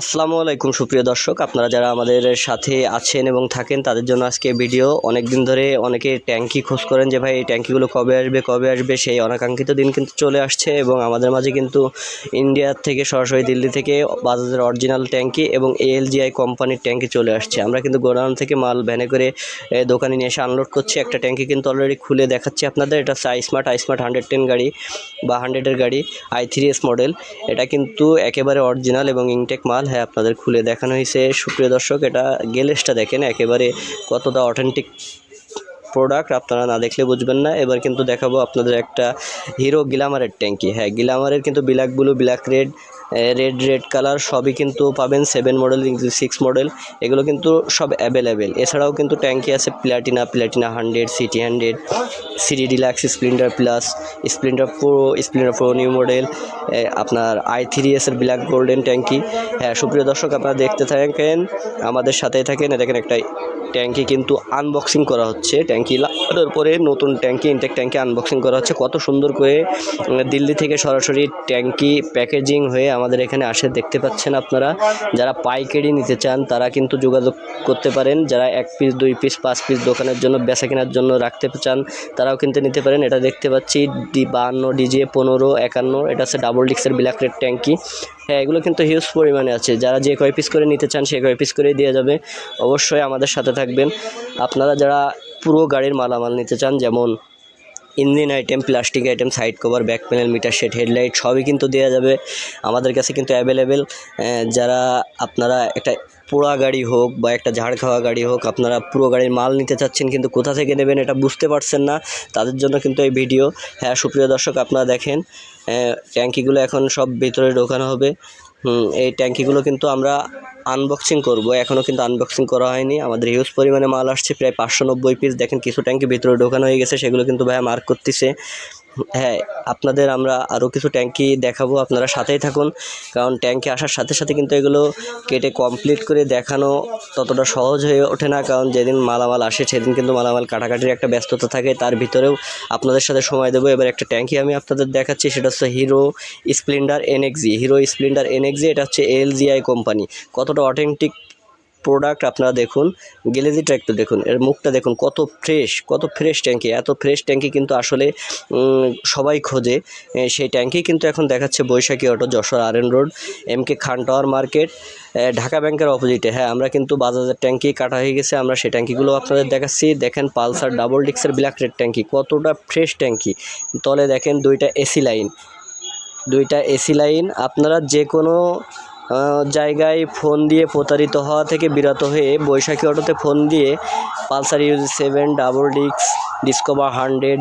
আসসালামু আলাইকুম, সুপ্রিয় দর্শক। আপনারা যারা আমাদের সাথে আছেন এবং থাকেন, তাদের জন্য আজকে ভিডিও। অনেক দিন ধরে অনেকে ট্যাঙ্কি খোঁজ করেন যে, ভাই, এই ট্যাঙ্কিগুলো কবে আসবে কবে আসবে? সেই অনাকাঙ্ক্ষিত দিন কিন্তু চলে আসছে এবং আমাদের মাঝে কিন্তু ইন্ডিয়ার থেকে সরাসরি দিল্লি থেকে বাজাজের অরিজিনাল ট্যাঙ্কি এবং এএলজিআই কোম্পানির ট্যাঙ্কি চলে আসছে। আমরা কিন্তু গোডাউন থেকে মাল ভ্যানে করে দোকানে নিয়ে এসে আনলোড করছি। একটা ট্যাঙ্কি কিন্তু অলরেডি খুলে দেখাচ্ছি আপনাদের। এটা হচ্ছে I Smart I Smart hundred ten গাড়ি বা হান্ড্রেডের গাড়ি, আই থ্রি এস মডেল। এটা কিন্তু একেবারে অরিজিনাল এবং ইনটেক মাল। হ্যাঁ আপনাদের খুলে দেখানো হয়েছে। সুপ্রিয় দর্শক এটা গেলেসটা দেখেন একেবারে কতটা অথেন্টিক প্রোডাক্ট আপনারা না দেখলে বুঝবেন না। এবার কিন্তু দেখাবো আপনাদের একটা হিরো গ্লামারের ট্যাঙ্কি। হ্যাঁ গ্লামারের কিন্তু black blue black red red red colour সবই কিন্তু পাবেন সেভেন মডেল সিক্স মডেল এগুলো কিন্তু সব অ্যাভেলেবেল এছাড়াও কিন্তু ট্যাঙ্কি আছে Platina Platina hundred CT hundred CT Deluxe Splendor Plus Splendor Pro Splendor Pro new model আপনার আই থ্রি এসের ব্ল্যাক গোল্ডেন ট্যাঙ্কি। হ্যাঁ সুপ্রিয় দর্শক, আপনারা দেখতে থাকেন, আমাদের সাথেই থাকেন। দেখেন একটা ট্যাঙ্কি কিন্তু আনবক্সিং করা হচ্ছে। ট্যাঙ্কি লাগানোর পরে নতুন ট্যাঙ্কি ইনটেক ট্যাঙ্কি আনবক্সিং করা হচ্ছে। কত সুন্দর করে দিল্লি থেকে সরাসরি ট্যাঙ্কি প্যাকেজিং হয়ে আমাদের এখানে আসে। দেখতে পাচ্ছেন আপনারা, যারা পাইকারি নিতে চান, তারা কিন্তু যোগাযোগ করতে পারেন। যারা এক পিস দুই পিস পাঁচ পিস দোকানের জন্য, বেচা কেনার জন্য রাখতে চান, তারাও কিন্তু নিতে পারেন। এটা দেখতে পাচ্ছি, ডি বাহান্ন, ডিজে পনেরো, একান্ন। এটা হচ্ছে ডাবল ডিক্সের ব্ল্যাক রেড ট্যাঙ্কি। হ্যাঁ এগুলো কিন্তু হিউজ পরিমাণে আছে। যারা যে কয় পিস করে নিতে চান, সে কয় পিস করে দেওয়া যাবে। অবশ্যই আমাদের সাথে থাকবেন। আপনারা যারা পুরো গাড়ির মালামাল নিতে চান, যেমন engine item plastic item side cover back panel meter set headlight সবই কিন্তু দেওয়া যাবে। আমাদের কাছে কিন্তু অ্যাভেলেবেল যারা আপনারা একটা পোড়া গাড়ি হোক বা একটা ঝাড় খাওয়া গাড়ি হোক, আপনারা পুরো গাড়ির মাল নিতে চাচ্ছেন, কিন্তু কোথা থেকে নেবেন এটা বুঝতে পারছেন না। তাদের জন্য কিন্তু এই ভিডিও হ্যাঁ সুপ্রিয় দর্শক, আপনারা দেখেন ট্যাঙ্কিগুলো এখন সব ভিতরে ঢোকানো হবে। এই ট্যাঙ্কিগুলো কিন্তু আমরা আনবক্সিং করব। এখনও কিন্তু আনবক্সিং করা হয়নি। আমাদের হিউজ পরিমাণে মাল আসছে, প্রায় পাঁচশো নব্বই পিস দেখেন, কিছু ট্যাঙ্কি ভিতরে ঢোকানো হয়ে গেছে। সেগুলো কিন্তু ভাইয়া মার্ক করতেছে। হ্যাঁ আপনাদের আমরা আরও কিছু ট্যাঙ্কি দেখাবো, আপনারা সাথেই থাকুন। কারণ ট্যাঙ্কি আসার সাথে সাথে কিন্তু এগুলো কেটে কমপ্লিট করে দেখানো ততটা সহজ হয়ে ওঠে না। কারণ যেদিন মালামাল আসে, সেদিন কিন্তু মালামাল কাটাকাটির একটা ব্যস্ততা থাকে। তার ভিতরেও আপনাদের সাথে সময় দেবো। এবার একটা ট্যাঙ্কি আমি আপনাদের দেখাচ্ছি, সেটা হচ্ছে Hero Splendor NXI Hero Splendor NXI এটা হচ্ছে এলজিআই কোম্পানি। কতটা অথেন্টিক প্রোডাক্ট আপনারা দেখুন গ্যালেজিটা একটু দেখুন, এর মুখটা দেখুন কত ফ্রেশ কত ফ্রেশ ট্যাঙ্কি এত ফ্রেশ ট্যাঙ্কি কিন্তু আসলে সবাই খোঁজে। সেই ট্যাঙ্কি কিন্তু এখন দেখাচ্ছে Boishakhi auto Jashore R N road M K Khan tower market Dhaka ব্যাংকের অপোজিটে হ্যাঁ আমরা কিন্তু বাজাজের ট্যাঙ্কি কাটা হয়ে গেছে, আমরা সেই ট্যাঙ্কিগুলো আপনাদের দেখাচ্ছি। দেখেন পালসার ডাবল ডিক্সের ব্ল্যাক রেড ট্যাঙ্কি কতটা ফ্রেশ ট্যাঙ্কি তলে দেখেন দুইটা এসি লাইন দুইটা এসি লাইন আপনারা যে কোনো জায়গায় ফোন দিয়ে প্রতারিত হওয়া থেকে বিরত হয়ে বৈশাখী অটোতে ফোন দিয়ে Pulsar UG seven, double disc, Discover hundred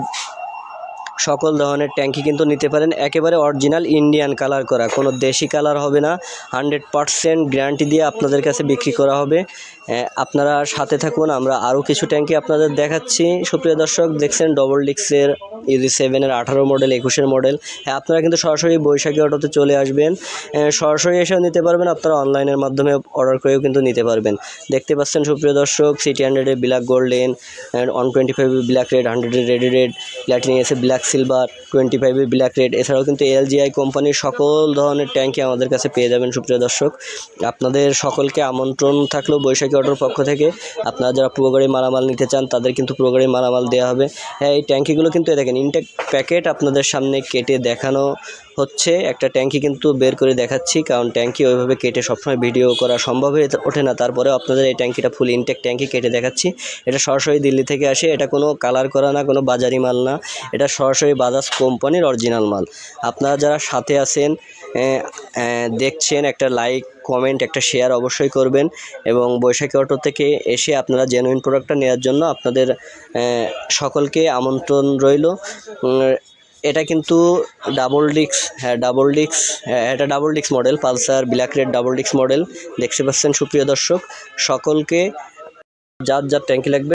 সকল ধরনের ট্যাঙ্কি কিন্তু নিতে পারেন। একেবারে অরিজিনাল ইন্ডিয়ান কালার করা। কোনো দেশি কালার হবে না। হান্ড্রেড পারসেন্ট গ্যারান্টি দিয়ে আপনাদের কাছে বিক্রি করা হবে। আপনারা সাথে থাকুন। আমরা আরও কিছু ট্যাঙ্কি আপনাদের দেখাচ্ছি। সুপ্রিয় দর্শক, দেখছেন ডবল ডিক্সের ইউজি সেভেনের আঠারো মডেল একুশের মডেল হ্যাঁ আপনারা কিন্তু সরাসরি বৈশাখী অটোতে চলে আসবেন। সরাসরি এসেও নিতে পারবেন। আপনারা অনলাইনের মাধ্যমে অর্ডার করেও কিন্তু নিতে পারবেন। দেখতে পাচ্ছেন, সুপ্রিয় দর্শক সিটি হান্ড্রেডের black golden and one twenty five black red হান্ড্রেডের রেড রেড প্ল্যাটিনিয়াসের ব্ল্যাক সিলভার টোয়েন্টি ফাইভের ব্ল্যাক রেড এছাড়াও কিন্তু এলজিআই কোম্পানির সকল ধরনের ট্যাঙ্কি আমাদের কাছে পেয়ে যাবেন, সুপ্রিয় দর্শক। আপনাদের সকলকে আমন্ত্রণ থাকলেও বৈশাখী অর্ডার পক্ষ থেকে। আপনারা যারা পুরো গাড়ি মালামাল নিতে চান, তাদের কিন্তু পুরো গাড়ি মালামাল দেওয়া হবে। হ্যাঁ এই ট্যাঙ্কিগুলো কিন্তু দেখেন ইনটেক প্যাকেট আপনাদের সামনে কেটে দেখানো হচ্ছে, একটা ট্যাঙ্কি কিন্তু বের করে দেখাচ্ছি, কারণ ট্যাঙ্কি ওইভাবে কেটে সবসময় ভিডিও করা সম্ভব হয়ে ওঠে না। তারপরেও আপনাদের এই ট্যাঙ্কিটা ফুল ইনটেক ট্যাঙ্কি কেটে দেখাচ্ছি। এটা সরাসরি দিল্লি থেকে আসে, এটা কোনো কালার করা না, কোনো বাজারি মাল না। এটা সরাসরি বাজাজ কোম্পানির অরিজিনাল মাল। আপনারা যারা সাথে আছেন দেখছেন, একটা লাইক কমেন্ট একটা শেয়ার অবশ্যই করবেন এবং বৈশাখী অটো থেকে এসে আপনারা জেনুইন প্রোডাক্টটা নেওয়ার জন্য আপনাদের সকলকে আমন্ত্রণ রইল। এটা কিন্তু ডাবল ডিক্স হ্যাঁ ডাবল ডিক্স হ্যাঁ এটা ডাবল ডিক্স model Pulsar black red double ডিক্স মডেল দেখতে পাচ্ছেন সুপ্রিয় দর্শক, সকলকে যার যার ট্যাঙ্কি লাগবে।